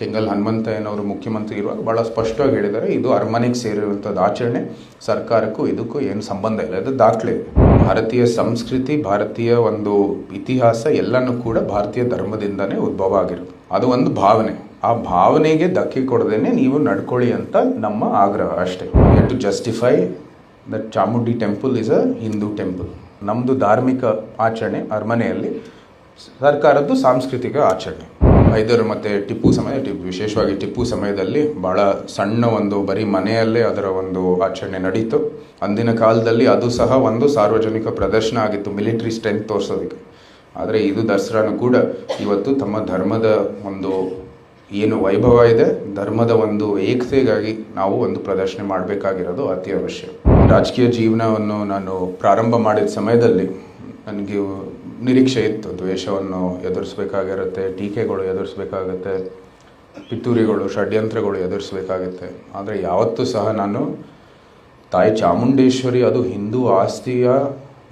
ಕೆಂಗಲ್ ಹನುಮಂತಯ್ಯನವರು ಮುಖ್ಯಮಂತ್ರಿ ಇರುವಾಗ ಭಾಳ ಸ್ಪಷ್ಟವಾಗಿ ಹೇಳಿದ್ದಾರೆ, ಇದು ಅರಮನೆಗೆ ಸೇರಿರುವಂಥದ್ದು ಆಚರಣೆ, ಸರ್ಕಾರಕ್ಕೂ ಇದಕ್ಕೂ ಏನು ಸಂಬಂಧ ಇಲ್ಲ ಅದು ದಾಖಲೆ. ಭಾರತೀಯ ಸಂಸ್ಕೃತಿ, ಭಾರತೀಯ ಒಂದು ಇತಿಹಾಸ ಎಲ್ಲನೂ ಕೂಡ ಭಾರತೀಯ ಧರ್ಮದಿಂದನೇ ಉದ್ಭವ ಆಗಿರೋದು. ಅದು ಒಂದು ಭಾವನೆ. ಆ ಭಾವನೆಗೆ ಧಕ್ಕೆ ಕೊಡದೇನೆ ನೀವು ನಡ್ಕೊಳ್ಳಿ ಅಂತ ನಮ್ಮ ಆಗ್ರಹ ಅಷ್ಟೇ. To justify that Chamundi temple is a Hindu temple ನಮ್ಮದು ಧಾರ್ಮಿಕ ಆಚರಣೆ ಅರಮನೆಯಲ್ಲಿ, ಸರ್ಕಾರದ್ದು ಸಾಂಸ್ಕೃತಿಕ ಆಚರಣೆ. ಹೈದರ್ ಮತ್ತು ಟಿಪ್ಪು ಸಮಯ ಟಿಪ್ಪು ವಿಶೇಷವಾಗಿ ಟಿಪ್ಪು ಸಮಯದಲ್ಲಿ ಭಾಳ ಸಣ್ಣ ಒಂದು ಬರೀ ಮನೆಯಲ್ಲೇ ಅದರ ಒಂದು ಆಚರಣೆ ನಡೀತು. ಅಂದಿನ ಕಾಲದಲ್ಲಿ ಅದು ಸಹ ಒಂದು ಸಾರ್ವಜನಿಕ ಪ್ರದರ್ಶನ ಆಗಿತ್ತು, ಮಿಲಿಟರಿ ಸ್ಟ್ರೆಂತ್ ತೋರಿಸೋದಕ್ಕೆ. ಆದರೆ ಇದು ದಸರಾನು ಕೂಡ ಇವತ್ತು ತಮ್ಮ ಧರ್ಮದ ಒಂದು ಏನು ವೈಭವ ಇದೆ, ಧರ್ಮದ ಒಂದು ಏಕತೆಗಾಗಿ ನಾವು ಒಂದು ಪ್ರದರ್ಶನ ಮಾಡಬೇಕಾಗಿರೋದು ಅತಿ ಅವಶ್ಯ. ರಾಜಕೀಯ ಜೀವನವನ್ನು ನಾನು ಪ್ರಾರಂಭ ಮಾಡಿದ ಸಮಯದಲ್ಲಿ ನನಗೆ ನಿರೀಕ್ಷೆ ಇತ್ತು. ದ್ವೇಷವನ್ನು ಎದುರಿಸಬೇಕಾಗಿರುತ್ತೆ, ಟೀಕೆಗಳು ಎದುರಿಸಬೇಕಾಗತ್ತೆ, ಪಿತೂರಿಗಳು, ಷಡ್ಯಂತ್ರಗಳು ಎದುರಿಸಬೇಕಾಗತ್ತೆ. ಆದರೆ ಯಾವತ್ತೂ ಸಹ ನಾನು ತಾಯಿ ಚಾಮುಂಡೇಶ್ವರಿ ಅದು ಹಿಂದೂ ಆಸ್ತಿಯ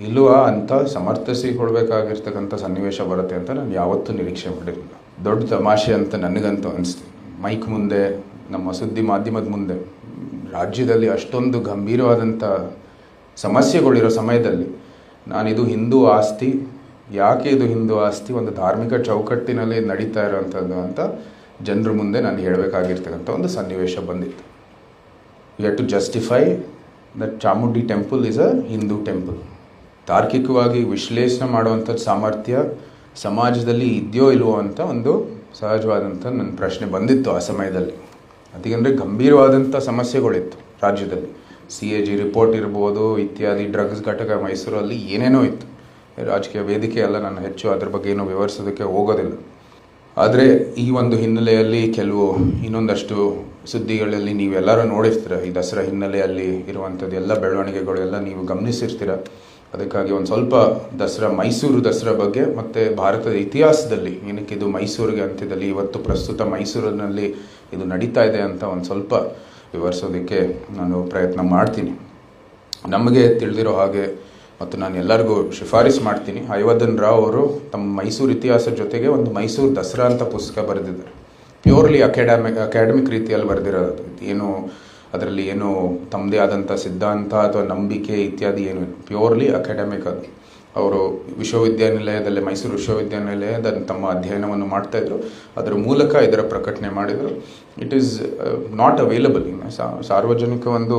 ಇಲ್ವಾ ಅಂತ ಸಮರ್ಥಿಸಿಕೊಳ್ಬೇಕಾಗಿರ್ತಕ್ಕಂಥ ಸನ್ನಿವೇಶ ಬರುತ್ತೆ ಅಂತ ನಾನು ಯಾವತ್ತೂ ನಿರೀಕ್ಷೆ ಮಾಡಿರಲಿಲ್ಲ. ದೊಡ್ಡ ತಮಾಷೆ ಅಂತ ನನಗಂತೂ ಅನಿಸ್ತು ಮೈಕ್ ಮುಂದೆ, ನಮ್ಮ ಸುದ್ದಿ ಮಾಧ್ಯಮದ ಮುಂದೆ, ರಾಜ್ಯದಲ್ಲಿ ಅಷ್ಟೊಂದು ಗಂಭೀರವಾದಂಥ ಸಮಸ್ಯೆಗಳಿರೋ ಸಮಯದಲ್ಲಿ ನಾನಿದು ಹಿಂದೂ ಆಸ್ತಿ ಯಾಕೆ ಇದು ಹಿಂದೂ ಆಸ್ತಿ? ಒಂದು ಧಾರ್ಮಿಕ ಚೌಕಟ್ಟಿನಲ್ಲಿ ನಡೀತಾ ಇರೋವಂಥದ್ದು ಅಂತ ಜನರ ಮುಂದೆ ನಾನು ಹೇಳಬೇಕಾಗಿರ್ತಕ್ಕಂಥ ಒಂದು ಸನ್ನಿವೇಶ ಬಂದಿತ್ತು. You to justify that Chamundi temple is a Hindu temple ತಾರ್ಕಿಕವಾಗಿ ವಿಶ್ಲೇಷಣೆ ಮಾಡುವಂಥ ಸಾಮರ್ಥ್ಯ ಸಮಾಜದಲ್ಲಿ ಇದೆಯೋ ಇಲ್ವೋ ಅಂತ ಒಂದು ಸಹಜವಾದಂಥ ನನ್ನ ಪ್ರಶ್ನೆ ಬಂದಿತ್ತು ಆ ಸಮಯದಲ್ಲಿ. ಅದಕ್ಕೆಂದರೆ ಗಂಭೀರವಾದಂಥ ಸಮಸ್ಯೆಗಳಿತ್ತು ರಾಜ್ಯದಲ್ಲಿ. ಸಿ ಎ ಜಿ ರಿಪೋರ್ಟ್ ಇರ್ಬೋದು, ಇತ್ಯಾದಿ ಡ್ರಗ್ಸ್ ಘಟಕ ಮೈಸೂರಲ್ಲಿ ಏನೇನೋ ಇತ್ತು. ರಾಜಕೀಯ ವೇದಿಕೆ ಎಲ್ಲ ನಾನು ಹೆಚ್ಚು ಅದ್ರ ಬಗ್ಗೆ ಏನು ವಿವರಿಸೋದಕ್ಕೆ ಹೋಗೋದಿಲ್ಲ. ಆದರೆ ಈ ಒಂದು ಹಿನ್ನೆಲೆಯಲ್ಲಿ ಕೆಲವು ಇನ್ನೊಂದಷ್ಟು ಸುದ್ದಿಗಳಲ್ಲಿ ನೀವೆಲ್ಲರೂ ನೋಡಿರ್ತೀರ. ಈ ದಸರಾ ಹಿನ್ನೆಲೆಯಲ್ಲಿ ಇರುವಂಥದ್ದು ಎಲ್ಲ ಬೆಳವಣಿಗೆಗಳು ಎಲ್ಲ ನೀವು ಗಮನಿಸಿರ್ತೀರ. ಅದಕ್ಕಾಗಿ ಒಂದು ಸ್ವಲ್ಪ ದಸರಾ, ಮೈಸೂರು ದಸರಾ ಬಗ್ಗೆ ಮತ್ತು ಭಾರತದ ಇತಿಹಾಸದಲ್ಲಿ ಏನಕ್ಕೆ ಇದು ಮೈಸೂರಿಗೆ ಅಂತ್ಯದಲ್ಲಿ ಇವತ್ತು ಪ್ರಸ್ತುತ ಮೈಸೂರಿನಲ್ಲಿ ಇದು ನಡೀತಾ ಇದೆ ಅಂತ ಒಂದು ಸ್ವಲ್ಪ ವಿವರಿಸೋದಕ್ಕೆ ನಾನು ಪ್ರಯತ್ನ ಮಾಡ್ತೀನಿ. ನಮಗೆ ತಿಳಿದಿರೋ ಹಾಗೆ ಮತ್ತು ನಾನು ಎಲ್ಲರಿಗೂ ಶಿಫಾರಸು ಮಾಡ್ತೀನಿ. ಐವದನ್ ರಾವ್ ಅವರು ತಮ್ಮ ಮೈಸೂರು ಇತಿಹಾಸದ ಜೊತೆಗೆ ಒಂದು ಮೈಸೂರು ದಸರಾ ಅಂತ ಪುಸ್ತಕ ಬರೆದಿದ್ದಾರೆ. ಪ್ಯೂರ್ಲಿ ಅಕಾಡೆಮಿಕ್ ಅಕಾಡೆಮಿಕ್ ರೀತಿಯಲ್ಲಿ ಬರೆದಿರೋದು. ಏನು ಅದರಲ್ಲಿ ಏನು ತಮ್ಮದೇ ಆದಂಥ ಸಿದ್ಧಾಂತ ಅಥವಾ ನಂಬಿಕೆ ಇತ್ಯಾದಿ ಏನು ಪ್ಯೂರ್ಲಿ ಅಕಾಡೆಮಿಕ್ ಅದು. ಅವರು ವಿಶ್ವವಿದ್ಯಾನಿಲಯದಲ್ಲಿ, ಮೈಸೂರು ವಿಶ್ವವಿದ್ಯಾನಿಲಯದ ತಮ್ಮ ಅಧ್ಯಯನವನ್ನು ಮಾಡ್ತಾಯಿದ್ರು ಅದರ ಮೂಲಕ ಇದರ ಪ್ರಕಟಣೆ ಮಾಡಿದರು. It is not available in ಸಾರ್ವಜನಿಕ ಒಂದು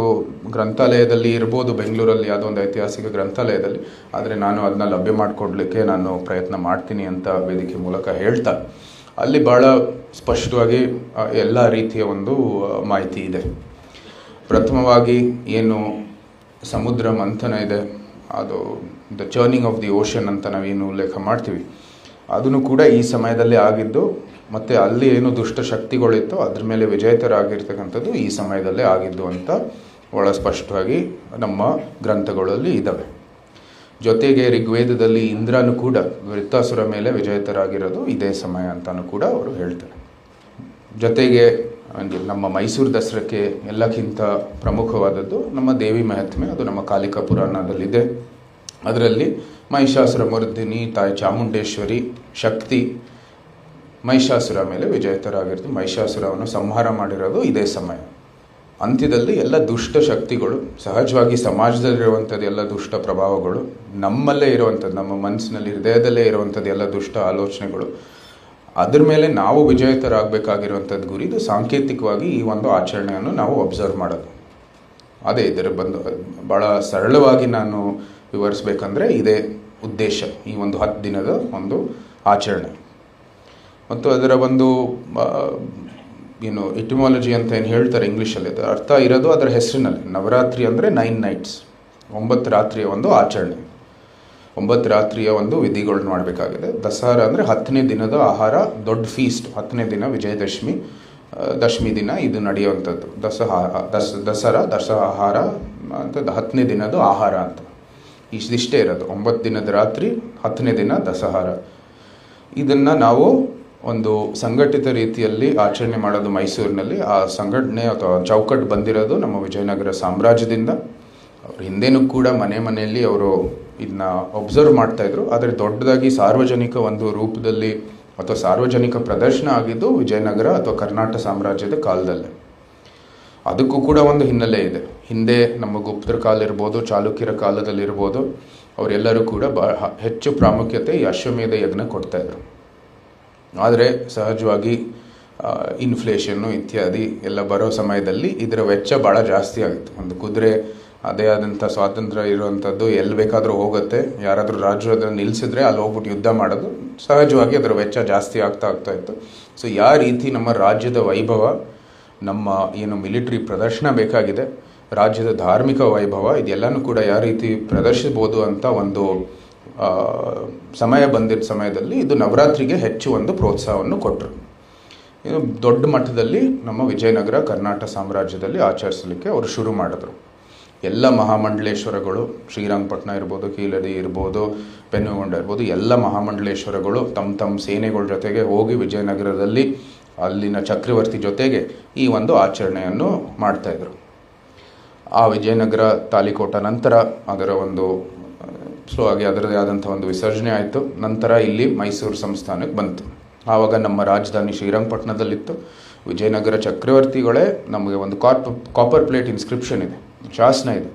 ಗ್ರಂಥಾಲಯದಲ್ಲಿ ಇರ್ಬೋದು, ಬೆಂಗಳೂರಲ್ಲಿ ಯಾವುದೋ ಒಂದು ಐತಿಹಾಸಿಕ ಗ್ರಂಥಾಲಯದಲ್ಲಿ. ಆದರೆ ನಾನು ಅದನ್ನ ಲಭ್ಯ ಮಾಡಿಕೊಡ್ಲಿಕ್ಕೆ ನಾನು ಪ್ರಯತ್ನ ಮಾಡ್ತೀನಿ ಅಂತ ವೇದಿಕೆ ಮೂಲಕ ಹೇಳ್ತಾ. ಅಲ್ಲಿ ಭಾಳ ಸ್ಪಷ್ಟವಾಗಿ ಎಲ್ಲ ರೀತಿಯ ಒಂದು ಮಾಹಿತಿ ಇದೆ. ಪ್ರಥಮವಾಗಿ ಏನು ಸಮುದ್ರ ಮಂಥನ ಇದೆ, ಅದು the churning of the ocean ಅಂತ ನಾವೇನು ಉಲ್ಲೇಖ ಮಾಡ್ತೀವಿ. ಅದನ್ನು ಕೂಡ ಈ ಸಮಯದಲ್ಲಿ ಆಗಿದ್ದು, ಮತ್ತು ಅಲ್ಲಿ ಏನು ದುಷ್ಟ ಶಕ್ತಿಗಳಿತ್ತು ಅದ್ರ ಮೇಲೆ ವಿಜೇತರಾಗಿರ್ತಕ್ಕಂಥದ್ದು ಈ ಸಮಯದಲ್ಲೇ ಆಗಿದ್ದು ಅಂತ ಒಳ ಸ್ಪಷ್ಟವಾಗಿ ನಮ್ಮ ಗ್ರಂಥಗಳಲ್ಲಿ ಇದ್ದಾವೆ ಜೊತೆಗೆ ಋಗ್ವೇದದಲ್ಲಿ ಇಂದ್ರನು ಕೂಡ ವೃತ್ತಾಸುರ ಮೇಲೆ ವಿಜೇತರಾಗಿರೋದು ಇದೇ ಸಮಯ ಅಂತಲೂ ಕೂಡ ಅವರು ಹೇಳ್ತಾರೆ. ಜೊತೆಗೆ ನಮ್ಮ ಮೈಸೂರು ದಸರಾಕ್ಕೆ ಎಲ್ಲಕ್ಕಿಂತ ಪ್ರಮುಖವಾದದ್ದು ನಮ್ಮ ದೇವಿ ಮಹಾತ್ಮೆ, ಅದು ನಮ್ಮ ಕಾಲಿಕಾ ಪುರಾಣದಲ್ಲಿದೆ. ಅದರಲ್ಲಿ ಮಹಿಷಾಸುರ ಮರ್ದಿನಿ ತಾಯಿ ಚಾಮುಂಡೇಶ್ವರಿ, ಶಕ್ತಿ, ಮಹಿಷಾಸುರ ಮೇಲೆ ವಿಜೇತರಾಗಿರ್ತೀವಿ ಮಹಿಷಾಸುರವನ್ನು ಸಂಹಾರ ಮಾಡಿರೋದು ಇದೇ ಸಮಯ. ಅಂತ್ಯದಲ್ಲಿ ಎಲ್ಲ ದುಷ್ಟ ಶಕ್ತಿಗಳು, ಸಹಜವಾಗಿ ಸಮಾಜದಲ್ಲಿರುವಂಥದ್ದು ಎಲ್ಲ ದುಷ್ಟ ಪ್ರಭಾವಗಳು, ನಮ್ಮಲ್ಲೇ ಇರುವಂಥದ್ದು, ನಮ್ಮ ಮನಸ್ಸಿನಲ್ಲಿ ಹೃದಯದಲ್ಲೇ ಇರುವಂಥದ್ದು ಎಲ್ಲ ದುಷ್ಟ ಆಲೋಚನೆಗಳು ಅದ್ರ ಮೇಲೆ ನಾವು ವಿಜೇತರಾಗಬೇಕಾಗಿರುವಂಥದ್ದು ಗುರಿ, ಇದು ಸಾಂಕೇತಿಕವಾಗಿ ಈ ಒಂದು ಆಚರಣೆಯನ್ನು ನಾವು ಅಬ್ಸರ್ವ್ ಮಾಡೋದು. ಅದೇ ಇದರ ಬಂದು ಭಾಳ ಸರಳವಾಗಿ ನಾನು ವಿವರಿಸ್ಬೇಕಂದ್ರೆ ಇದೇ ಉದ್ದೇಶ, ಈ ಒಂದು ಹತ್ತು ದಿನದ ಒಂದು ಆಚರಣೆ. ಮತ್ತು ಅದರ ಒಂದು ಏನು ಇಟಿಮಾಲಜಿ ಅಂತ ಏನು ಹೇಳ್ತಾರೆ ಇಂಗ್ಲೀಷಲ್ಲಿ ಅದು ಅರ್ಥ ಇರೋದು ಅದರ ಹೆಸರಿನಲ್ಲಿ. ನವರಾತ್ರಿ ಅಂದರೆ ನೈನ್ ನೈಟ್ಸ್, ಒಂಬತ್ತು ರಾತ್ರಿಯ ಒಂದು ಆಚರಣೆ. ಒಂಬತ್ತು ರಾತ್ರಿಯ ಒಂದು ವಿಧಿಗಳನ್ನ ಮಾಡಬೇಕಾಗಿದೆ. ದಸರಾ ಅಂದರೆ ಹತ್ತನೇ ದಿನದ ಆಹಾರ, ದೊಡ್ಡ ಫೀಸ್ಟ್ ಹತ್ತನೇ ದಿನ ವಿಜಯದಶಮಿ ದಶಮಿ ದಿನ ಇದು ನಡೆಯುವಂಥದ್ದು. ದಸರಾ ದಸ, ದಸರಾ ದಸರಾ ಆಹಾರ, ಅಂತ ಹತ್ತನೇ ದಿನದ ಆಹಾರ ಅಂತ. ಇಷ್ಟಿಷ್ಟೇ ಇರೋದು. ಒಂಬತ್ತು ದಿನದ ರಾತ್ರಿ, ಹತ್ತನೇ ದಿನ ದಸಹಾರ. ಇದನ್ನು ನಾವು ಒಂದು ಸಂಘಟಿತ ರೀತಿಯಲ್ಲಿ ಆಚರಣೆ ಮಾಡೋದು ಮೈಸೂರಿನಲ್ಲಿ. ಆ ಸಂಘಟನೆ ಅಥವಾ ಚೌಕಟ್ಟು ಬಂದಿರೋದು ನಮ್ಮ ವಿಜಯನಗರ ಸಾಮ್ರಾಜ್ಯದಿಂದ. ಅವ್ರ ಹಿಂದೆನೂ ಕೂಡ ಮನೆ ಮನೆಯಲ್ಲಿ ಅವರು ಇದನ್ನ ಒಬ್ಸರ್ವ್ ಮಾಡ್ತಾಯಿದ್ರು ಆದರೆ ದೊಡ್ಡದಾಗಿ ಸಾರ್ವಜನಿಕ ಒಂದು ರೂಪದಲ್ಲಿ ಅಥವಾ ಸಾರ್ವಜನಿಕ ಪ್ರದರ್ಶನ ಆಗಿದ್ದು ವಿಜಯನಗರ ಅಥವಾ ಕರ್ನಾಟಕ ಸಾಮ್ರಾಜ್ಯದ ಕಾಲದಲ್ಲೇ. ಅದಕ್ಕೂ ಕೂಡ ಒಂದು ಹಿನ್ನೆಲೆ ಇದೆ. ಹಿಂದೆ ನಮ್ಮ ಗುಪ್ತರ ಕಾಲ ಇರ್ಬೋದು, ಚಾಲುಕ್ಯರ ಕಾಲದಲ್ಲಿರ್ಬೋದು ಅವರೆಲ್ಲರೂ ಕೂಡ ಬ ಹೆಚ್ಚು ಪ್ರಾಮುಖ್ಯತೆ ಈ ಅಶ್ವಮೇಧ ಯಜ್ಞ ಕೊಡ್ತಾ ಇದ್ರು. ಆದರೆ ಸಹಜವಾಗಿ ಇನ್ಫ್ಲೇಷನ್ನು ಇತ್ಯಾದಿ ಎಲ್ಲ ಬರೋ ಸಮಯದಲ್ಲಿ ಇದರ ವೆಚ್ಚ ಭಾಳ ಜಾಸ್ತಿ ಆಗಿತ್ತು. ಒಂದು ಕುದುರೆ ಅದೇ ಆದಂಥ ಸ್ವಾತಂತ್ರ್ಯ ಇರುವಂಥದ್ದು ಎಲ್ಲಿ ಬೇಕಾದರೂ ಹೋಗುತ್ತೆ. ಯಾರಾದರೂ ರಾಜರು ಅದನ್ನು ನಿಲ್ಲಿಸಿದ್ರೆ ಅಲ್ಲಿ ಹೋಗ್ಬಿಟ್ಟು ಯುದ್ಧ ಮಾಡೋದು ಸಹಜವಾಗಿ ಅದರ ವೆಚ್ಚ ಜಾಸ್ತಿ ಆಗ್ತಾ ಆಗ್ತಾ ಇತ್ತು. ಸೊ ಯಾವ ರೀತಿ ನಮ್ಮ ರಾಜ್ಯದ ವೈಭವ, ನಮ್ಮ ಏನು ಮಿಲಿಟ್ರಿ ಪ್ರದರ್ಶನ ಬೇಕಾಗಿದೆ, ರಾಜ್ಯದ ಧಾರ್ಮಿಕ ವೈಭವ, ಇದೆಲ್ಲನೂ ಕೂಡ ಯಾವ ರೀತಿ ಪ್ರದರ್ಶಿಸ್ಬೋದು ಅಂತ ಒಂದು ಸಮಯ ಬಂದಿದ್ದ ಸಮಯದಲ್ಲಿ ಇದು ನವರಾತ್ರಿಗೆ ಹೆಚ್ಚು ಒಂದು ಪ್ರೋತ್ಸಾಹವನ್ನು ಕೊಟ್ಟರು ಇದು ದೊಡ್ಡ ಮಟ್ಟದಲ್ಲಿ ನಮ್ಮ ವಿಜಯನಗರ, ಕರ್ನಾಟಕ ಸಾಮ್ರಾಜ್ಯದಲ್ಲಿ ಆಚರಿಸಲಿಕ್ಕೆ ಅವರು ಶುರು ಮಾಡಿದ್ರು. ಎಲ್ಲ ಮಹಾಮಂಡಲೇಶ್ವರಗಳು ಶ್ರೀರಂಗಪಟ್ಟಣ ಇರ್ಬೋದು ಕೀಲದಿ ಇರ್ಬೋದು, ಪೆನ್ನುಗೊಂಡ ಇರ್ಬೋದು, ಎಲ್ಲ ಮಹಾಮಂಡಲೇಶ್ವರಗಳು ತಮ್ಮ ತಮ್ಮ ಸೇನೆಗಳ ಜೊತೆಗೆ ಹೋಗಿ ವಿಜಯನಗರದಲ್ಲಿ ಅಲ್ಲಿನ ಚಕ್ರವರ್ತಿ ಜೊತೆಗೆ ಈ ಒಂದು ಆಚರಣೆಯನ್ನು ಮಾಡ್ತಾಯಿದ್ರು ಆ ವಿಜಯನಗರ ತಾಲಿಕೋಟ ನಂತರ ಅದರ ಒಂದು ಸ್ಲೋ ಆಗಿ ಅದರದೇ ಆದಂಥ ಒಂದು ವಿಸರ್ಜನೆ ಆಯಿತು. ನಂತರ ಇಲ್ಲಿ ಮೈಸೂರು ಸಂಸ್ಥಾನಕ್ಕೆ ಬಂತು. ಆವಾಗ ನಮ್ಮ ರಾಜಧಾನಿ ಶ್ರೀರಂಗಪಟ್ಟಣದಲ್ಲಿತ್ತು ವಿಜಯನಗರ ಚಕ್ರವರ್ತಿಗಳೇ ನಮಗೆ ಒಂದು ಕಾರ್ಪ್ ಕಾಪರ್ ಪ್ಲೇಟ್ ಇನ್ಸ್ಕ್ರಿಪ್ಷನ್ ಇದೆ. ಶಾಸನ ಇದು.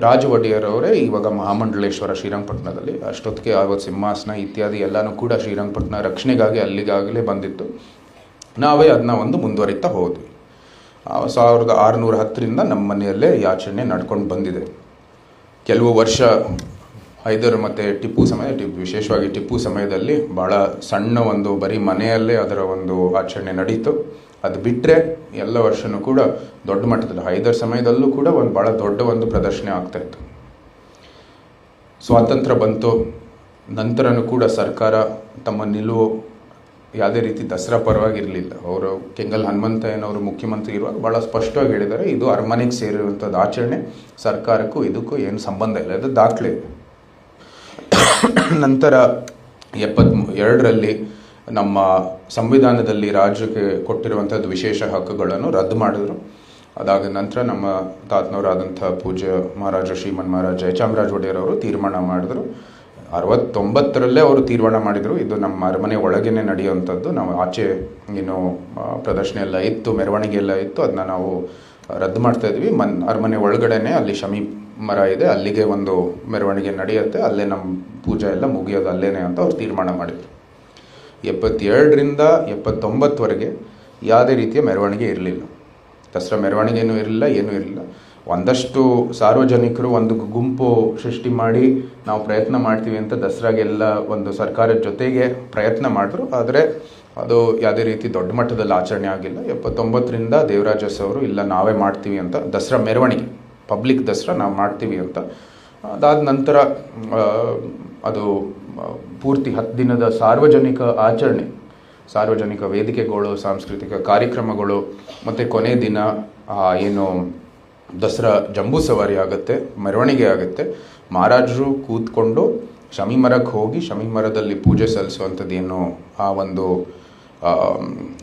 ರಾಜ ಒಡೆಯರ್ ಅವರೇ ಇವಾಗ ಮಹಾಮಂಡಲೇಶ್ವರ ಶ್ರೀರಂಗಪಟ್ಟಣದಲ್ಲಿ, ಅಷ್ಟೊತ್ತಿಗೆ ಆವತ್ತು ಸಿಂಹಾಸನ ಇತ್ಯಾದಿ ಎಲ್ಲನೂ ಕೂಡ ಶ್ರೀರಂಗಪಟ್ಟಣ ರಕ್ಷಣೆಗಾಗಿ ಅಲ್ಲಿಗಾಗಲೇ ಬಂದಿತ್ತು. ನಾವೇ ಅದನ್ನ ಒಂದು ಮುಂದುವರಿತಾ ಹೋದ್ವಿ. ಸಾವಿರದ ಆರುನೂರ ಹತ್ತರಿಂದ ನಮ್ಮ ಮನೆಯಲ್ಲೇ ಆಚರಣೆ ನಡ್ಕೊಂಡು ಬಂದಿದೆ. ಕೆಲವು ವರ್ಷ ಹೈದರ್ ಮತ್ತು ಟಿಪ್ಪು ಸಮಯ ಟಿಪ್ಪು ವಿಶೇಷವಾಗಿ ಟಿಪ್ಪು ಸಮಯದಲ್ಲಿ ಭಾಳ ಸಣ್ಣ ಒಂದು ಬರೀ ಮನೆಯಲ್ಲೇ ಅದರ ಒಂದು ಆಚರಣೆ ನಡೀತು. ಅದು ಬಿಟ್ಟರೆ ಎಲ್ಲ ವರ್ಷನೂ ಕೂಡ ದೊಡ್ಡ ಮಟ್ಟದಲ್ಲಿ, ಹೈದರ್ ಸಮಯದಲ್ಲೂ ಕೂಡ ಒಂದು ಭಾಳ ದೊಡ್ಡ ಒಂದು ಪ್ರದರ್ಶನ ಆಗ್ತಾ ಇತ್ತು. ಸ್ವಾತಂತ್ರ್ಯ ಬಂತು, ನಂತರನೂ ಕೂಡ ಸರ್ಕಾರ ತಮ್ಮ ನಿಲುವು ಯಾವುದೇ ರೀತಿ ದಸರಾ ಪರವಾಗಿರಲಿಲ್ಲ. ಅವರು ಕೆಂಗಲ್ ಹನುಮಂತಯ್ಯನವರು ಮುಖ್ಯಮಂತ್ರಿ ಇರುವಾಗ ಭಾಳ ಸ್ಪಷ್ಟವಾಗಿ ಹೇಳಿದ್ದಾರೆ, ಇದು ಅರಮನೆಗೆ ಸೇರಿರುವಂಥದ್ದು ಆಚರಣೆ, ಸರ್ಕಾರಕ್ಕೂ ಇದಕ್ಕೂ ಏನು ಸಂಬಂಧ ಇಲ್ಲ ಅದು ದಾಖಲೆ. ನಂತರ ಎಪ್ಪತ್ತ್ ಎರಡರಲ್ಲಿ ನಮ್ಮ ಸಂವಿಧಾನದಲ್ಲಿ ರಾಜ್ಯಕ್ಕೆ ಕೊಟ್ಟಿರುವಂಥದ್ದು ವಿಶೇಷ ಹಕ್ಕುಗಳನ್ನು ರದ್ದು ಮಾಡಿದ್ರು. ಅದಾದ ನಂತರ ನಮ್ಮ ತಾತನವರಾದಂಥ ಪೂಜ್ಯ ಮಹಾರಾಜ ಶ್ರೀಮನ್ ಮಹಾರಾಜ ಜಯಚಾಮರಾಜ ಒಡೆಯರ್ ಅವರು ತೀರ್ಮಾನ ಮಾಡಿದ್ರು. ಅರವತ್ತೊಂಬತ್ತರಲ್ಲೇ ಅವರು ತೀರ್ಮಾನ ಮಾಡಿದರು. ಇದು ನಮ್ಮ ಅರಮನೆ ಒಳಗೇನೆ ನಡೆಯುವಂಥದ್ದು. ನಾವು ಆಚೆ ಏನು ಪ್ರದರ್ಶನ ಎಲ್ಲ ಇತ್ತು ಮೆರವಣಿಗೆ ಎಲ್ಲ ಇತ್ತು. ಅದನ್ನ ನಾವು ರದ್ದು ಮಾಡ್ತಾ ಇದ್ವಿ. ಮನ್, ಅರಮನೆ ಒಳಗಡೆನೆ ಅಲ್ಲಿ ಶಮಿ ಮರ ಇದೆ. ಅಲ್ಲಿಗೆ ಒಂದು ಮೆರವಣಿಗೆ ನಡೆಯುತ್ತೆ. ಅಲ್ಲೇ ನಮ್ಮ ಪೂಜೆ ಎಲ್ಲ ಮುಗಿಯೋದು ಅಲ್ಲೇ ಅಂತ ಅವ್ರು ತೀರ್ಮಾನ ಮಾಡಿದರು. ಎಪ್ಪತ್ತೇಳರಿಂದ ಎಪ್ಪತ್ತೊಂಬತ್ತುವರೆಗೆ ಯಾವುದೇ ರೀತಿಯ ಮೆರವಣಿಗೆ ಇರಲಿಲ್ಲ. ದಸರಾ ಮೆರವಣಿಗೆನೂ ಇರಲಿಲ್ಲ, ಏನೂ ಇರಲಿಲ್ಲ. ಒಂದಷ್ಟು ಸಾರ್ವಜನಿಕರು ಒಂದು ಗುಂಪು ಸೃಷ್ಟಿ ಮಾಡಿ ನಾವು ಪ್ರಯತ್ನ ಮಾಡ್ತೀವಿ ಅಂತ ದಸರಾಗೆಲ್ಲ ಒಂದು ಸರ್ಕಾರದ ಜೊತೆಗೆ ಪ್ರಯತ್ನ ಮಾಡಿದ್ರು. ಆದರೆ ಅದು ಯಾವುದೇ ರೀತಿ ದೊಡ್ಡ ಮಟ್ಟದಲ್ಲಿ ಆಚರಣೆ ಆಗಿಲ್ಲ. ಎಪ್ಪತ್ತೊಂಬತ್ತರಿಂದ ದೇವರಾಜಸ್ ಅವರು ಇಲ್ಲ ನಾವೇ ಮಾಡ್ತೀವಿ ಅಂತ ದಸರಾ ಮೆರವಣಿಗೆ, ಪಬ್ಲಿಕ್ ದಸರಾ ನಾವು ಮಾಡ್ತೀವಿ ಅಂತ. ಅದಾದ ನಂತರ ಅದು ಪೂರ್ತಿ ಹತ್ತು ದಿನದ ಸಾರ್ವಜನಿಕ ಆಚರಣೆ, ಸಾರ್ವಜನಿಕ ವೇದಿಕೆಗಳು, ಸಾಂಸ್ಕೃತಿಕ ಕಾರ್ಯಕ್ರಮಗಳು, ಮತ್ತು ಕೊನೆ ದಿನ ಏನು ದಸರಾ ಜಂಬೂ ಸವಾರಿ ಆಗುತ್ತೆ, ಮೆರವಣಿಗೆ ಆಗುತ್ತೆ. ಮಹಾರಾಜರು ಕೂತ್ಕೊಂಡು ಶಮಿ ಮರಕ್ಕೆ ಹೋಗಿ ಶಮಿ ಮರದಲ್ಲಿ ಪೂಜೆ ಸಲ್ಲಿಸುವಂಥದ್ದು ಏನು ಆ ಒಂದು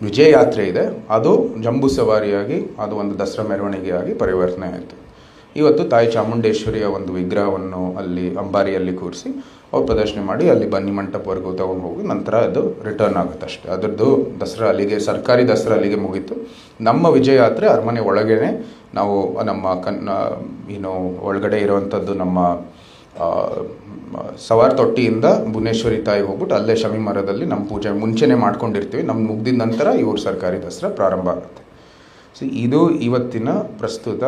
ವಿಜಯ ಯಾತ್ರೆ ಇದೆ. ಅದು ಜಂಬೂ ಸವಾರಿಯಾಗಿ ಅದು ಒಂದು ದಸರಾ ಮೆರವಣಿಗೆಯಾಗಿ ಪರಿವರ್ತನೆ ಆಯಿತು. ಇವತ್ತು ತಾಯಿ ಚಾಮುಂಡೇಶ್ವರಿಯ ಒಂದು ವಿಗ್ರಹವನ್ನು ಅಲ್ಲಿ ಅಂಬಾರಿಯಲ್ಲಿ ಕೂರಿಸಿ ಅವ್ರು ಪ್ರದರ್ಶನ ಮಾಡಿ ಅಲ್ಲಿ ಬನ್ನಿ ಮಂಟಪವರೆಗೂ ತಗೊಂಡು ಹೋಗಿ ನಂತರ ಅದು ರಿಟರ್ನ್ ಆಗುತ್ತೆ ಅಷ್ಟೇ. ಅದರದ್ದು ದಸರಾ ಅಲ್ಲಿಗೆ, ಸರ್ಕಾರಿ ದಸರಾ ಅಲ್ಲಿಗೆ ಮುಗೀತು. ನಮ್ಮ ವಿಜಯ ಯಾತ್ರೆ ಅರಮನೆ ಒಳಗೇನೆ ನಾವು ನಮ್ಮ ಕನ್ನ ಏನು ಒಳಗಡೆ ಇರುವಂಥದ್ದು ನಮ್ಮ ಸವಾರ್ ತೊಟ್ಟಿಯಿಂದ ಭುವನೇಶ್ವರಿ ತಾಯಿ ಹೋಗ್ಬಿಟ್ಟು ಅಲ್ಲೇ ಶಮಿ ಮರದಲ್ಲಿ ನಮ್ಮ ಪೂಜೆ ಮುಂಚೆನೇ ಮಾಡ್ಕೊಂಡಿರ್ತೀವಿ. ನಮ್ಮ ಮುಗ್ದಿದ ನಂತರ ಇವ್ರ ಸರ್ಕಾರಿ ದಸರಾ ಪ್ರಾರಂಭ ಆಗುತ್ತೆ. ಸೊ ಇದು ಇವತ್ತಿನ ಪ್ರಸ್ತುತ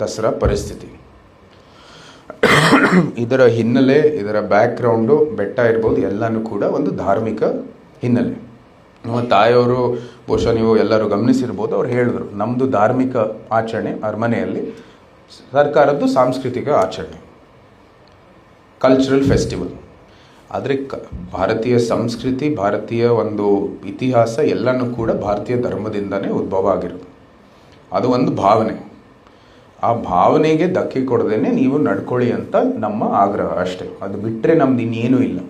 ದಸರಾ ಪರಿಸ್ಥಿತಿ. ಇದರ ಹಿನ್ನೆಲೆ, ಇದರ ಬ್ಯಾಕ್ಗ್ರೌಂಡು ಬೆಟ್ಟ ಇರ್ಬೋದು, ಎಲ್ಲನೂ ಕೂಡ ಒಂದು ಧಾರ್ಮಿಕ ಹಿನ್ನೆಲೆ. ನಮ್ಮ ತಾಯಿಯವರು, ಬಹುಶಃ ನೀವು ಎಲ್ಲರೂ ಗಮನಿಸಿರ್ಬೋದು, ಅವ್ರು ಹೇಳಿದ್ರು ನಮ್ಮದು ಧಾರ್ಮಿಕ ಆಚರಣೆ ಅರಮನೆಯಲ್ಲಿ, ಸರ್ಕಾರದ್ದು ಸಾಂಸ್ಕೃತಿಕ ಆಚರಣೆ. ಕಲ್ಚರಲ್ ಫೆಸ್ಟಿವಲ್ ಆದರೆ ಕ, ಭಾರತೀಯ ಸಂಸ್ಕೃತಿ, ಭಾರತೀಯ ಒಂದು ಇತಿಹಾಸ ಎಲ್ಲನೂ ಕೂಡ ಭಾರತೀಯ ಧರ್ಮದಿಂದನೇ ಉದ್ಭವ ಆಗಿರೋದು. ಅದು ಒಂದು ಭಾವನೆ. ಆ ಭಾವನೆಗೆ ಧಕ್ಕೆ ಕೊಡದೇನೆ ನೀವು ನಡ್ಕೊಳ್ಳಿ ಅಂತ ನಮ್ಮ ಆಗ್ರಹ ಅಷ್ಟೇ. ಅದು ಬಿಟ್ಟರೆ ನಮ್ದು ಇನ್ನೇನೂ ಇಲ್ಲ.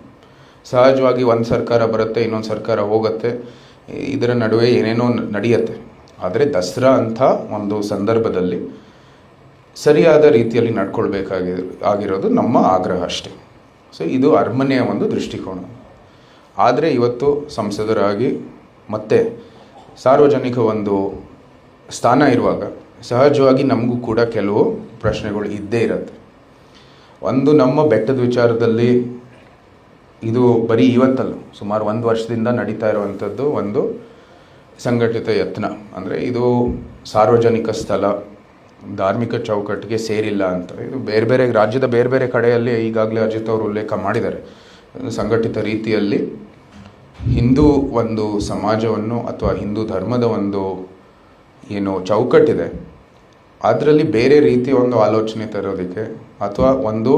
ಸಹಜವಾಗಿ ಒಂದು ಸರ್ಕಾರ ಬರುತ್ತೆ, ಇನ್ನೊಂದು ಸರ್ಕಾರ ಹೋಗುತ್ತೆ. ಇದರ ನಡುವೆ ಏನೇನೋ ನಡೆಯುತ್ತೆ. ಆದರೆ ದಸರಾ ಅಂತ ಒಂದು ಸಂದರ್ಭದಲ್ಲಿ ಸರಿಯಾದ ರೀತಿಯಲ್ಲಿ ನಡ್ಕೊಳ್ಬೇಕಾಗಿ ಆಗಿರೋದು ನಮ್ಮ ಆಗ್ರಹ ಅಷ್ಟೇ. ಸೊ ಇದು ಅರಮನೆಯ ಒಂದು ದೃಷ್ಟಿಕೋನ. ಆದರೆ ಇವತ್ತು ಸಂಸದರಾಗಿ ಮತ್ತೆ ಸಾರ್ವಜನಿಕ ಒಂದು ಸ್ಥಾನ ಇರುವಾಗ ಸಹಜವಾಗಿ ನಮಗೂ ಕೂಡ ಕೆಲವು ಪ್ರಶ್ನೆಗಳು ಇದ್ದೇ ಇರುತ್ತೆ. ಒಂದು ನಮ್ಮ ಬೆಟ್ಟದ ವಿಚಾರದಲ್ಲಿ ಇದು ಬರೀ ಇವತ್ತಲ್ಲ, ಸುಮಾರು ಒಂದು ವರ್ಷದಿಂದ ನಡೀತಾ ಇರುವಂಥದ್ದು ಒಂದು ಸಂಘಟಿತ ಯತ್ನ. ಅಂದರೆ ಇದು ಸಾರ್ವಜನಿಕ ಸ್ಥಳ, ಧಾರ್ಮಿಕ ಚೌಕಟ್ಟಿಗೆ ಸೇರಿಲ್ಲ ಅಂತ. ಇದು ಬೇರೆ ಬೇರೆ ರಾಜ್ಯದ ಬೇರೆ ಬೇರೆ ಕಡೆಯಲ್ಲಿ ಈಗಾಗಲೇ ಅಜಿತ್ ಅವರು ಉಲ್ಲೇಖ ಮಾಡಿದ್ದಾರೆ. ಸಂಘಟಿತ ರೀತಿಯಲ್ಲಿ ಹಿಂದೂ ಒಂದು ಸಮಾಜವನ್ನು ಅಥವಾ ಹಿಂದೂ ಧರ್ಮದ ಒಂದು ಏನು ಚೌಕಟ್ಟಿದೆ. ಅದರಲ್ಲಿ ಬೇರೆ ರೀತಿ ಒಂದು ಆಲೋಚನೆ ತರೋದಕ್ಕೆ ಅಥವಾ ಒಂದು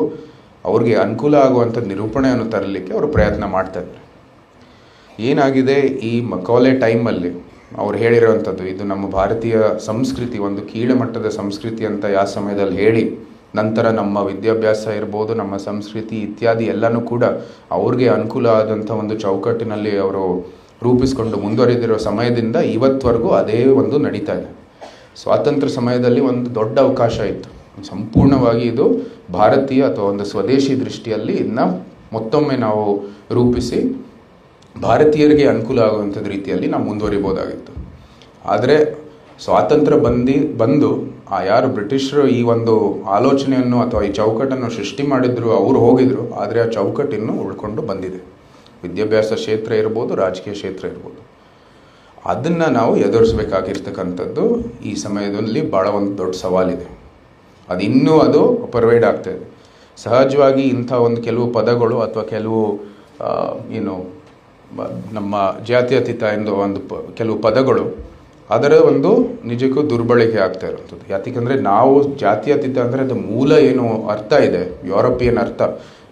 ಅವ್ರಿಗೆ ಅನುಕೂಲ ಆಗುವಂಥ ನಿರೂಪಣೆಯನ್ನು ತರಲಿಕ್ಕೆ ಅವರು ಪ್ರಯತ್ನ ಮಾಡ್ತಾ ಇದ್ದಾರೆ. ಏನಾಗಿದೆ ಈ ಮಕೌಲೆ ಟೈಮಲ್ಲಿ ಅವ್ರು ಹೇಳಿರೋವಂಥದ್ದು, ಇದು ನಮ್ಮ ಭಾರತೀಯ ಸಂಸ್ಕೃತಿ, ಒಂದು ಕೀಳುಮಟ್ಟದ ಸಂಸ್ಕೃತಿ ಅಂತ ಯಾವ ಸಮಯದಲ್ಲಿ ಹೇಳಿ, ನಂತರ ನಮ್ಮ ವಿದ್ಯಾಭ್ಯಾಸ ಇರ್ಬೋದು, ನಮ್ಮ ಸಂಸ್ಕೃತಿ ಇತ್ಯಾದಿ ಎಲ್ಲನೂ ಕೂಡ ಅವ್ರಿಗೆ ಅನುಕೂಲ ಆದಂಥ ಒಂದು ಚೌಕಟ್ಟಿನಲ್ಲಿ ಅವರು ರೂಪಿಸ್ಕೊಂಡು ಮುಂದುವರೆದಿರೋ ಸಮಯದಿಂದ ಇವತ್ತವರೆಗೂ ಅದೇ ಒಂದು ನಡೀತಾ ಇದೆ. ಸ್ವಾತಂತ್ರ್ಯ ಸಮಯದಲ್ಲಿ ಒಂದು ದೊಡ್ಡ ಅವಕಾಶ ಇತ್ತು. ಸಂಪೂರ್ಣವಾಗಿ ಇದು ಭಾರತೀಯ ಅಥವಾ ಒಂದು ಸ್ವದೇಶಿ ದೃಷ್ಟಿಯಲ್ಲಿ ಇದನ್ನ ಮತ್ತೊಮ್ಮೆ ನಾವು ರೂಪಿಸಿ ಭಾರತೀಯರಿಗೆ ಅನುಕೂಲ ಆಗುವಂಥದ್ದು ರೀತಿಯಲ್ಲಿ ನಾವು ಮುಂದುವರಿಬೋದಾಗಿತ್ತು. ಆದರೆ ಸ್ವಾತಂತ್ರ್ಯ ಬಂದಿ, ಬಂದು ಆ ಯಾರು ಬ್ರಿಟಿಷರು ಈ ಒಂದು ಆಲೋಚನೆಯನ್ನು ಅಥವಾ ಈ ಚೌಕಟ್ಟನ್ನು ಸೃಷ್ಟಿ ಮಾಡಿದ್ರು, ಅವರು ಹೋಗಿದ್ರು, ಆದರೆ ಆ ಚೌಕಟ್ಟಿನ್ನು ಇನ್ನೂ ಉಳ್ಕೊಂಡು ಬಂದಿದೆ. ವಿದ್ಯಾಭ್ಯಾಸ ಕ್ಷೇತ್ರ ಇರ್ಬೋದು, ರಾಜಕೀಯ ಕ್ಷೇತ್ರ ಇರ್ಬೋದು. ಅದನ್ನು ನಾವು ಎದುರಿಸಬೇಕಾಗಿರ್ತಕ್ಕಂಥದ್ದು ಈ ಸಮಯದಲ್ಲಿ ಭಾಳ ಒಂದು ದೊಡ್ಡ ಸವಾಲಿದೆ. ಅದು ಇನ್ನೂ ಅದು ಪ್ರೊವೈಡ್ ಆಗ್ತಾ ಇದೆ. ಸಹಜವಾಗಿ ಇಂಥ ಒಂದು ಕೆಲವು ಪದಗಳು ಅಥವಾ ಕೆಲವು ಏನು ನಮ್ಮ ಜಾತ್ಯತೀತ ಎಂದು ಒಂದು ಪ, ಕೆಲವು ಪದಗಳು ಅದರ ಒಂದು ನಿಜಕ್ಕೂ ದುರ್ಬಳಕೆ ಆಗ್ತಾ ಇರುವಂಥದ್ದು. ಯಾಕಂದರೆ ನಾವು ಜಾತ್ಯತೀತ ಅಂದರೆ ಅದು ಮೂಲ ಏನು ಅರ್ಥ ಇದೆ, ಯುರೋಪಿಯನ್ ಅರ್ಥ.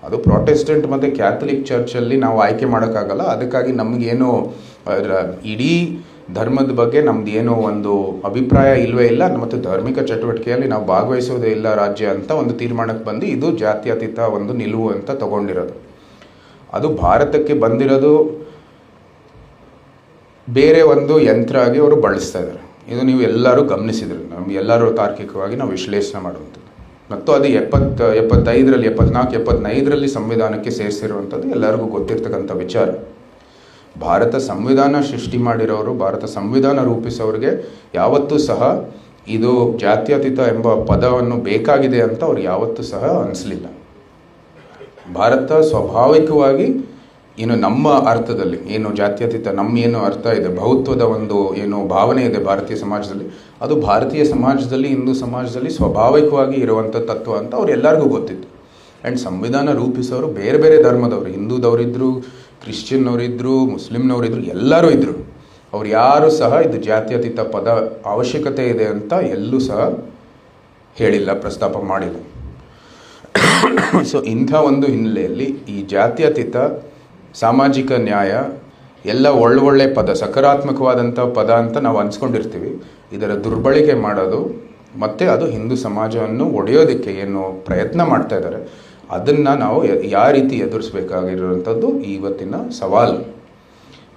ಅದು ಪ್ರೊಟೆಸ್ಟೆಂಟ್ ಮತ್ತು ಕ್ಯಾಥಲಿಕ್ ಚರ್ಚಲ್ಲಿ ನಾವು ಆಯ್ಕೆ ಮಾಡೋಕ್ಕಾಗಲ್ಲ. ಅದಕ್ಕಾಗಿ ನಮಗೇನು ಇಡೀ ಧರ್ಮದ ಬಗ್ಗೆ ನಮ್ದು ಏನೋ ಒಂದು ಅಭಿಪ್ರಾಯ ಇಲ್ಲವೇ ಇಲ್ಲ. ಮತ್ತು ಧಾರ್ಮಿಕ ಚಟುವಟಿಕೆಯಲ್ಲಿ ನಾವು ಭಾಗವಹಿಸೋದೇ ಇಲ್ಲ ರಾಜ್ಯ ಅಂತ ಒಂದು ತೀರ್ಮಾನಕ್ಕೆ ಬಂದು ಇದು ಜಾತ್ಯತೀತ ಒಂದು ನಿಲುವು ಅಂತ ತಗೊಂಡಿರೋದು. ಅದು ಭಾರತಕ್ಕೆ ಬಂದಿರೋದು ಬೇರೆ ಒಂದು ಯಂತ್ರ ಆಗಿ ಅವರು ಬಳಸ್ತಾ ಇದ್ದಾರೆ ಇದು ನೀವು ಎಲ್ಲರೂ ಗಮನಿಸಿದ್ರು. ನಮ್ಗೆ ಎಲ್ಲರೂ ತಾರ್ಕಿಕವಾಗಿ ನಾವು ವಿಶ್ಲೇಷಣೆ ಮಾಡುವಂಥದ್ದು. ಮತ್ತು ಅದು ಎಪ್ಪತ್ತು, ಎಪ್ಪತ್ತೈದರಲ್ಲಿ, ಎಪ್ಪತ್ನಾಲ್ಕು, ಎಪ್ಪತ್ತೈದರಲ್ಲಿ ಸಂವಿಧಾನಕ್ಕೆ ಸೇರಿಸಿರುವಂಥದ್ದು ಎಲ್ಲರಿಗೂ ಗೊತ್ತಿರ್ತಕ್ಕಂಥ ವಿಚಾರ. ಭಾರತ ಸಂವಿಧಾನ ಸೃಷ್ಟಿ ಮಾಡಿರೋರು, ಭಾರತ ಸಂವಿಧಾನ ರೂಪಿಸೋರಿಗೆ ಯಾವತ್ತೂ ಸಹ ಇದು ಜಾತ್ಯತೀತ ಎಂಬ ಪದವನ್ನು ಬೇಕಾಗಿದೆ ಅಂತ ಅವ್ರು ಯಾವತ್ತೂ ಸಹ ಅನಿಸ್ಲಿಲ್ಲ. ಭಾರತ ಸ್ವಾಭಾವಿಕವಾಗಿ ಏನು ನಮ್ಮ ಅರ್ಥದಲ್ಲಿ, ಏನು ಜಾತ್ಯತೀತ ನಮ್ಮ ಏನು ಅರ್ಥ ಇದೆ ಬಹುತ್ವದ ಒಂದು ಏನು ಭಾವನೆ ಇದೆ ಭಾರತೀಯ ಸಮಾಜದಲ್ಲಿ, ಅದು ಭಾರತೀಯ ಸಮಾಜದಲ್ಲಿ, ಹಿಂದೂ ಸಮಾಜದಲ್ಲಿ ಸ್ವಾಭಾವಿಕವಾಗಿ ಇರುವಂಥ ತತ್ವ ಅಂತ ಅವ್ರು ಎಲ್ಲರಿಗೂ ಗೊತ್ತಿತ್ತು. ಆ್ಯಂಡ್ ಸಂವಿಧಾನ ರೂಪಿಸೋರು ಬೇರೆ ಬೇರೆ ಧರ್ಮದವರು ಹಿಂದೂದವರಿದ್ದರು ಕ್ರಿಶ್ಚಿಯನ್ನವರಿದ್ದರು ಮುಸ್ಲಿಮ್ನವರಿದ್ದರು ಎಲ್ಲರೂ ಇದ್ದರು ಅವ್ರು ಯಾರು ಸಹ ಇದು ಜಾತ್ಯತೀತ ಪದ ಅವಶ್ಯಕತೆ ಇದೆ ಅಂತ ಎಲ್ಲೂ ಸಹ ಹೇಳಿಲ್ಲ, ಪ್ರಸ್ತಾಪ ಮಾಡಿಲ್ಲ. ಸೊ ಇಂಥ ಒಂದು ಹಿನ್ನೆಲೆಯಲ್ಲಿ ಈ ಜಾತ್ಯತೀತ ಸಾಮಾಜಿಕ ನ್ಯಾಯ, ಎಲ್ಲ ಒಳ್ಳೊಳ್ಳೆ ಪದ ಸಕಾರಾತ್ಮಕವಾದಂಥ ಪದ ಅಂತ ನಾವು ಅನ್ಸ್ಕೊಂಡಿರ್ತೀವಿ. ಇದರ ದುರ್ಬಳಕೆ ಮಾಡೋದು, ಮತ್ತು ಅದು ಹಿಂದೂ ಸಮಾಜವನ್ನು ಒಡೆಯೋದಕ್ಕೆ ಏನು ಪ್ರಯತ್ನ ಮಾಡ್ತಾ ಇದ್ದಾರೆ. ಅದನ್ನು ನಾವು ಯಾವ ರೀತಿ ಎದುರಿಸಬೇಕಾಗಿರುವಂಥದ್ದು ಇವತ್ತಿನ ಸವಾಲು.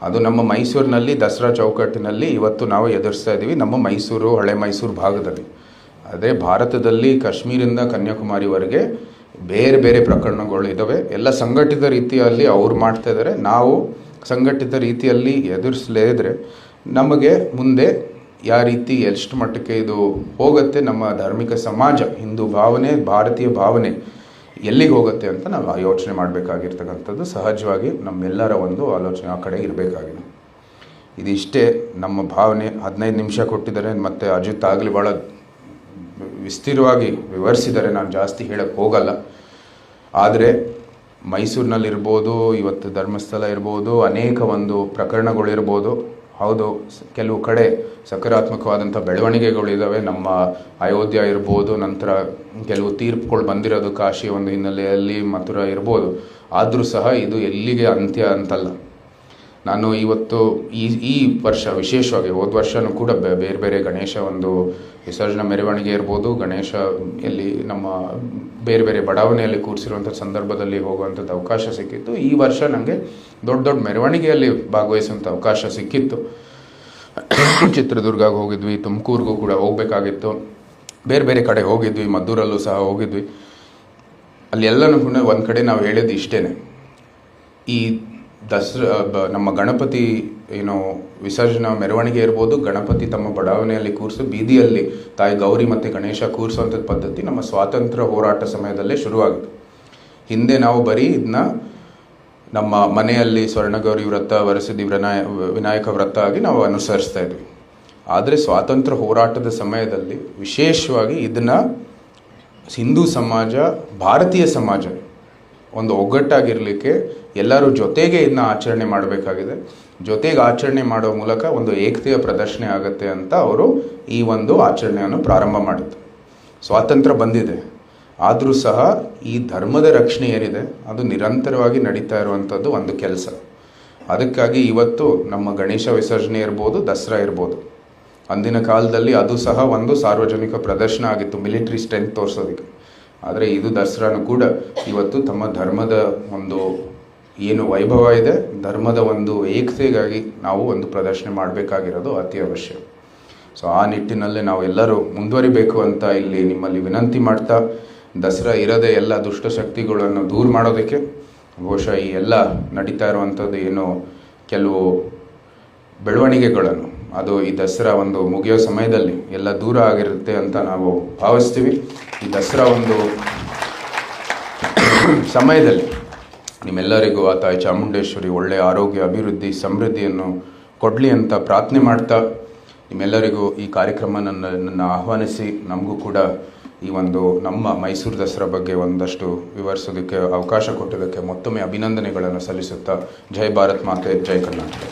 ಅದು ನಮ್ಮ ಮೈಸೂರಿನಲ್ಲಿ, ದಸರಾ ಚೌಕಟ್ಟಿನಲ್ಲಿ ಇವತ್ತು ನಾವು ಎದುರಿಸ್ತಾ ಇದ್ದೀವಿ. ನಮ್ಮ ಮೈಸೂರು, ಹಳೆ ಮೈಸೂರು ಭಾಗದಲ್ಲಿ. ಅದೇ ಭಾರತದಲ್ಲಿ, ಕಾಶ್ಮೀರಿಂದ ಕನ್ಯಾಕುಮಾರಿವರೆಗೆ ಬೇರೆ ಬೇರೆ ಪ್ರಕರಣಗಳು ಇದ್ದಾವೆ ಎಲ್ಲ ಸಂಘಟಿತ ರೀತಿಯಲ್ಲಿ ಅವ್ರು ಮಾಡ್ತಾ ಇದ್ದಾರೆ ನಾವು ಸಂಘಟಿತ ರೀತಿಯಲ್ಲಿ ಎದುರಿಸಲೇ ಇದ್ರೆ ನಮಗೆ ಮುಂದೆ ಯಾವ ರೀತಿ ಎಷ್ಟು ಮಟ್ಟಕ್ಕೆ ಇದು ಹೋಗುತ್ತೆ, ನಮ್ಮ ಧಾರ್ಮಿಕ ಸಮಾಜ, ಹಿಂದೂ ಭಾವನೆ, ಭಾರತೀಯ ಭಾವನೆ ಎಲ್ಲಿಗೆ ಹೋಗುತ್ತೆ ಅಂತ ನಾವು ಯೋಚನೆ ಮಾಡಬೇಕಾಗಿರ್ತಕ್ಕಂಥದ್ದು. ಸಹಜವಾಗಿ ನಮ್ಮೆಲ್ಲರ ಒಂದು ಆಲೋಚನೆ ಆ ಕಡೆ ಇರಬೇಕಾಗಿದೆ. ಇದಿಷ್ಟೇ ನಮ್ಮ ಭಾವನೆ. ಹದಿನೈದು ನಿಮಿಷ ಕೊಟ್ಟಿದ್ದಾರೆ. ಮತ್ತು ಅಜಿತ್ ಆಗಲಿ ಭಾಳ ವಿಸ್ತೀರ್ಣವಾಗಿ ವಿವರಿಸಿದರೆ ನಾನು ಜಾಸ್ತಿ ಹೇಳಕ್ಕೆ ಹೋಗಲ್ಲ. ಆದರೆ ಮೈಸೂರಿನಲ್ಲಿರ್ಬೋದು, ಇವತ್ತು ಧರ್ಮಸ್ಥಳ ಇರ್ಬೋದು, ಅನೇಕ ಒಂದು ಪ್ರಕರಣಗಳಿರ್ಬೋದು. ಹೌದು ಕೆಲವು ಕಡೆ ಸಕಾರಾತ್ಮಕವಾದಂಥ ಬೆಳವಣಿಗೆಗಳಿದ್ದಾವೆ ನಮ್ಮ ಅಯೋಧ್ಯೆ ಇರ್ಬೋದು, ನಂತರ ಕೆಲವು ತೀರ್ಪುಗಳು ಬಂದಿರೋದು ಕಾಶಿ ಒಂದು ಹಿನ್ನೆಲೆಯಲ್ಲಿ ಮಥುರಾ ಇರ್ಬೋದು. ಆದರೂ ಸಹ ಇದು ಎಲ್ಲಿಗೆ ಅಂತ್ಯ ಅಂತಲ್ಲ. ನಾನು ಇವತ್ತು ಈ ಈ ವರ್ಷ, ವಿಶೇಷವಾಗಿ ಹೋದ ವರ್ಷನೂ ಕೂಡ ಬೇರೆ ಬೇರೆ ಗಣೇಶ ಒಂದು ವಿಸರ್ಜನಾ ಮೆರವಣಿಗೆ ಇರ್ಬೋದು. ಗಣೇಶ ಎಲ್ಲಿ ನಮ್ಮ ಬೇರೆ ಬೇರೆ ಬಡಾವಣೆಯಲ್ಲಿ ಕೂರಿಸಿರುವಂಥ ಸಂದರ್ಭದಲ್ಲಿ ಹೋಗುವಂಥದ್ದು ಅವಕಾಶ ಸಿಕ್ಕಿತ್ತು. ಈ ವರ್ಷ ನನಗೆ ದೊಡ್ಡ ದೊಡ್ಡ ಮೆರವಣಿಗೆಯಲ್ಲಿ ಭಾಗವಹಿಸುವಂಥ ಅವಕಾಶ ಸಿಕ್ಕಿತ್ತು. ಚಿತ್ರದುರ್ಗಕ್ಕೆ ಹೋಗಿದ್ವಿ, ತುಮಕೂರಿಗೂ ಕೂಡ ಹೋಗಬೇಕಾಗಿತ್ತು. ಬೇರೆ ಬೇರೆ ಕಡೆ ಹೋಗಿದ್ವಿ, ಮದ್ದೂರಲ್ಲೂ ಸಹ ಹೋಗಿದ್ವಿ. ಅಲ್ಲಿ ಎಲ್ಲನೂ ಕೂಡ ಒಂದು ಕಡೆ ನಾವು ಹೇಳಿದ್ದು ಇಷ್ಟೇ ಈ ದಸರಾ ನಮ್ಮ ಗಣಪತಿ, ಏನು, ವಿಸರ್ಜನಾ ಮೆರವಣಿಗೆ ಇರ್ಬೋದು, ಗಣಪತಿ ತಮ್ಮ ಬಡಾವಣೆಯಲ್ಲಿ ಕೂರಿಸಿ, ಬೀದಿಯಲ್ಲಿ ತಾಯಿ ಗೌರಿ ಮತ್ತು ಗಣೇಶ ಕೂರಿಸುವಂಥದ್ದು ಪದ್ಧತಿ ನಮ್ಮ ಸ್ವಾತಂತ್ರ್ಯ ಹೋರಾಟ ಸಮಯದಲ್ಲೇ ಶುರುವಾಗಿದೆ. ಹಿಂದೆ ನಾವು ಬರೀ ಇದನ್ನ ನಮ್ಮ ಮನೆಯಲ್ಲಿ ಸ್ವರ್ಣಗೌರಿ ವ್ರತ, ವರಸಿದ್ಧಿ ವಿನಾಯ ವಿನಾಯಕ ವ್ರತ ಆಗಿ ನಾವು ಅನುಸರಿಸ್ತಾ ಇದ್ವಿ. ಆದರೆ ಸ್ವಾತಂತ್ರ್ಯ ಹೋರಾಟದ ಸಮಯದಲ್ಲಿ ವಿಶೇಷವಾಗಿ ಇದನ್ನ ಹಿಂದೂ ಸಮಾಜ, ಭಾರತೀಯ ಸಮಾಜ ಒಂದು ಒಗ್ಗಟ್ಟಾಗಿರಲಿಕ್ಕೆ ಎಲ್ಲರೂ ಜೊತೆಗೆ ಇದನ್ನ ಆಚರಣೆ ಮಾಡಬೇಕಾಗಿದೆ. ಜೊತೆಗೆ ಆಚರಣೆ ಮಾಡೋ ಮೂಲಕ ಒಂದು ಏಕತೆಯ ಪ್ರದರ್ಶನ ಆಗುತ್ತೆ ಅಂತ ಅವರು ಈ ಒಂದು ಆಚರಣೆಯನ್ನು ಪ್ರಾರಂಭ ಮಾಡಿದ್ರು. ಸ್ವಾತಂತ್ರ್ಯ ಬಂದಿದೆ. ಆದರೂ ಸಹ ಈ ಧರ್ಮದ ರಕ್ಷಣೆ ಏನಿದೆ, ಅದು ನಿರಂತರವಾಗಿ ನಡೀತಾ ಇರುವಂಥದ್ದು ಒಂದು ಕೆಲಸ. ಅದಕ್ಕಾಗಿ ಇವತ್ತು ನಮ್ಮ ಗಣೇಶ ವಿಸರ್ಜನೆ ಇರ್ಬೋದು, ದಸರಾ ಇರ್ಬೋದು. ಅಂದಿನ ಕಾಲದಲ್ಲಿ ಅದು ಸಹ ಒಂದು ಸಾರ್ವಜನಿಕ ಪ್ರದರ್ಶನ ಆಗಿತ್ತು, ಮಿಲಿಟರಿ ಸ್ಟ್ರೆಂತ್ ತೋರಿಸೋದಕ್ಕೆ. ಆದರೆ ಇದು ದಸರಾನು ಕೂಡ ಇವತ್ತು ತಮ್ಮ ಧರ್ಮದ ಒಂದು ಏನು ವೈಭವ ಇದೆ, ಧರ್ಮದ ಒಂದು ಏಕತೆಗಾಗಿ ನಾವು ಒಂದು ಪ್ರದರ್ಶನ ಮಾಡಬೇಕಾಗಿರೋದು ಅತಿ ಅವಶ್ಯ. ಸೊ ಆ ನಿಟ್ಟಿನಲ್ಲಿ ನಾವು ಎಲ್ಲರೂ ಮುಂದುವರಿಬೇಕು ಅಂತ ಇಲ್ಲಿ ನಿಮ್ಮಲ್ಲಿ ವಿನಂತಿ ಮಾಡ್ತಾ, ದಸರಾ ಇರದೆ ಎಲ್ಲ ದುಷ್ಟಶಕ್ತಿಗಳನ್ನು ದೂರ ಮಾಡೋದಕ್ಕೆ, ಬಹುಶಃ ಈ ಎಲ್ಲ ನಡೀತಾ ಇರುವಂಥದ್ದು ಏನು ಕೆಲವು ಬೆಳವಣಿಗೆಗಳನ್ನು, ಅದು ಈ ದಸರಾ ಒಂದು ಮುಗಿಯೋ ಸಮಯದಲ್ಲಿ ಎಲ್ಲ ದೂರ ಆಗಿರುತ್ತೆ ಅಂತ ನಾವು ಭಾವಿಸ್ತೀವಿ. ಈ ದಸರಾ ಒಂದು ಸಮಯದಲ್ಲಿ ನಿಮ್ಮೆಲ್ಲರಿಗೂ ಆ ತಾಯಿ ಚಾಮುಂಡೇಶ್ವರಿ ಒಳ್ಳೆಯ ಆರೋಗ್ಯ, ಅಭಿವೃದ್ಧಿ, ಸಮೃದ್ಧಿಯನ್ನು ಕೊಡಲಿ ಅಂತ ಪ್ರಾರ್ಥನೆ ಮಾಡ್ತಾ ನಿಮ್ಮೆಲ್ಲರಿಗೂ ಈ ಕಾರ್ಯಕ್ರಮ ನನ್ನ ಆಹ್ವಾನಿಸಿ. ನಮಗೂ ಕೂಡ ಈ ಒಂದು ನಮ್ಮ ಮೈಸೂರು ದಸರಾ ಬಗ್ಗೆ ಒಂದಷ್ಟು ವಿವರಿಸೋದಕ್ಕೆ ಅವಕಾಶ ಕೊಟ್ಟಿದ್ದಕ್ಕೆ ಮತ್ತೊಮ್ಮೆ ಅಭಿನಂದನೆಗಳನ್ನು ಸಲ್ಲಿಸುತ್ತಾ ಜೈ ಭಾರತ್ ಮಾತೆ, ಜೈ ಕರ್ನಾಟಕ.